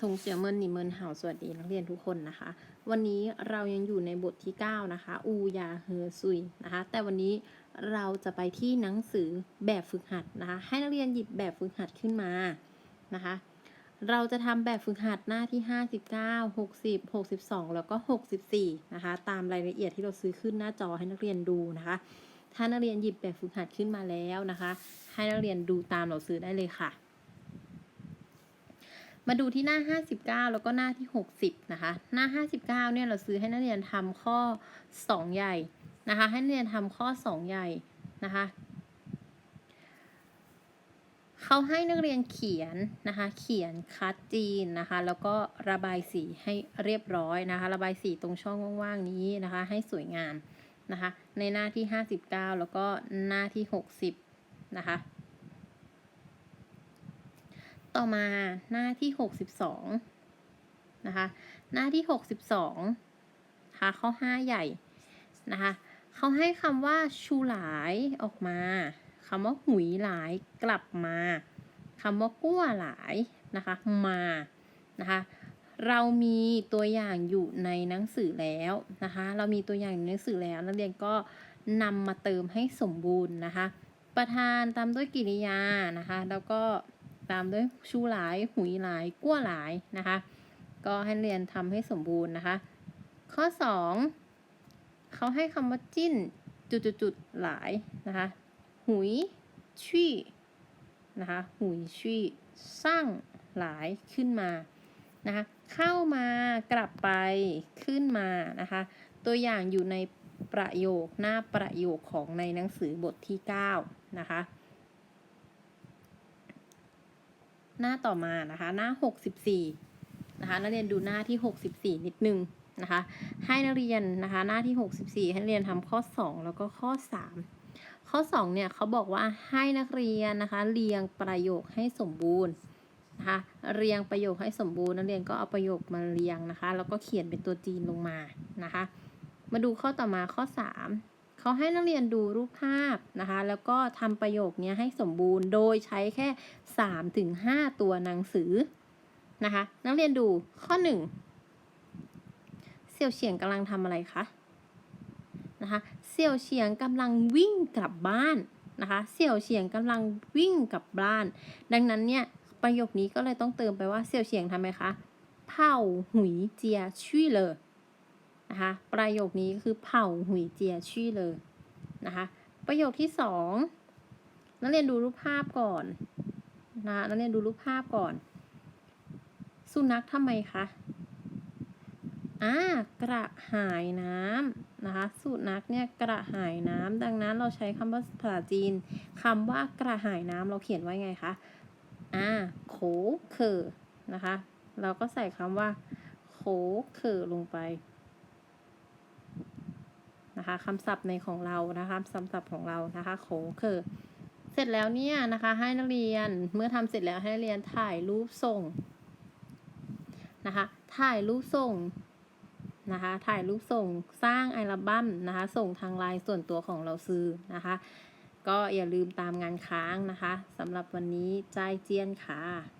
ทงเสียเมินหนีเมินเห่าสวัสดีนักเรียนทุกคนนะคะ วันนี้เรายังอยู่ในบทที่ 9 นะคะ อูยาเฮอซุยนะคะ แต่วันนี้เราจะไปที่หนังสือแบบฝึกหัดนะคะ ให้นักเรียนหยิบแบบฝึกหัดขึ้นมานะคะ เราจะทำแบบฝึกหัดหน้าที่ 59 60 62 แล้วก็ 64 นะคะ ตามรายละเอียดที่เราซื้อขึ้นหน้าจอให้นักเรียนดูนะคะ ถ้านักเรียนหยิบแบบฝึกหัดขึ้นมาแล้วนะคะ ให้นักเรียนดูตามเราซื้อได้เลยค่ะ มาดูที่หน้า 59 แล้วก็หน้าที่ 60 นะคะ หน้า 59 เนี่ยเราซื้อให้นักเรียนทำข้อ 2 ใหญ่นะคะ ให้นักเรียนทำข้อ 2 ใหญ่นะคะเขาให้นักเรียนเขียนนะคะ เขียนคัดจีนนะคะ แล้วก็ระบายสีให้เรียบร้อยนะคะ ระบายสีตรงช่องว่างๆนี้นะคะ ให้สวยงามนะคะ ในหน้าที่ 59 แล้วก็หน้าที่ 60 นะคะ ต่อมาหน้าที่ 62 นะคะ หน้าที่ 62นะคะข้อ 5 ใหญ่นะคะเขาให้คำว่าชูหลายออกมาคำว่าหุยหลายกลับมาคำว่ากั้วหลายนะคะมานะคะเรามีตัวอย่างอยู่ในหนังสือแล้วนะคะ เรามีตัวอย่างในหนังสือแล้วนักเรียนก็นำมาเติมให้สมบูรณ์นะคะ ประธานตามด้วยกริยานะคะ แล้วก็ ตามด้วยชูหลาย หุยหลาย กั้วหลายนะคะ ก็ให้เรียนทำให้สมบูรณ์นะคะ ข้อ 2 เขาให้คำว่าจิ้นจุดๆๆหลายนะคะ หุยชี่นะคะหุยชี่สร้างหลายขึ้นมานะคะเข้ามากลับไปขึ้นมานะคะ ตัวอย่างอยู่ในประโยคหน้าประโยคของในหนังสือบทที่ 9 นะคะ หน้าต่อมานะคะ หน้า 64 นะคะ นักเรียนดูหน้าที่ 64 นิดนึงนะคะ ให้นักเรียนนะคะ หน้าที่ 64 ให้นักเรียนทำข้อ 2 แล้วก็ข้อ 3 ข้อ 2 เนี่ยเขาบอกว่าให้นักเรียนนะคะ เรียงประโยคให้สมบูรณ์นะคะ เรียงประโยคให้สมบูรณ์นักเรียนก็เอาประโยคมาเรียงนะคะ แล้วก็เขียนเป็นตัวจีนลงมานะคะ มาดูข้อต่อมาข้อ 3 เขาให้นักเรียนดูรูปภาพนะคะ แล้วก็ทำประโยคนี้ให้สมบูรณ์ โดยใช้แค่3ถึง5ตัวหนังสือนะคะ นักเรียนดูข้อ 1 เสี่ยวเฉียงกำลังทำอะไรคะนะคะเสี่ยวเฉียงกำลังวิ่งกลับบ้านนะคะเสี่ยวเฉียงกำลังวิ่งกลับบ้าน ดังนั้นเนี่ยประโยคนี้ก็เลยต้องเติมไปว่าเสี่ยวเฉียงทำไมคะเผาหุยเจียชี่เลย นะคะ ประโยคนี้คือเผาหุยเจียชี่เลยนะคะ ประโยคที่สองนักเรียนดูรูปภาพก่อนนะนักเรียนดูรูปภาพก่อน สุนัขทำไมคะอ่ากระหายน้ำนะคะ สุนัขเนี่ยกระหายน้ำดังนั้นเราใช้คำว่าภาษาจีนคำว่ากระหายน้ำเราเขียนไว้ไงคะอ่าโขเคอนะคะ เราก็ใส่คำว่าโขเคอลงไป นะคะคำศัพท์ในของเรานะคะคำศัพท์ของเรานะคะโขเคอเสร็จแล้วเนี่ยนะคะให้นักเรียนเมื่อทำเสร็จแล้วให้นักเรียนถ่ายรูปส่งนะคะถ่ายรูปส่งนะคะถ่ายรูปส่งสร้างอัลบั้มนะคะส่งทางไลน์ส่วนตัวของเราซื้อนะคะก็อย่าลืมตามงานค้างนะคะสำหรับวันนี้ใจายเจียนค่ะ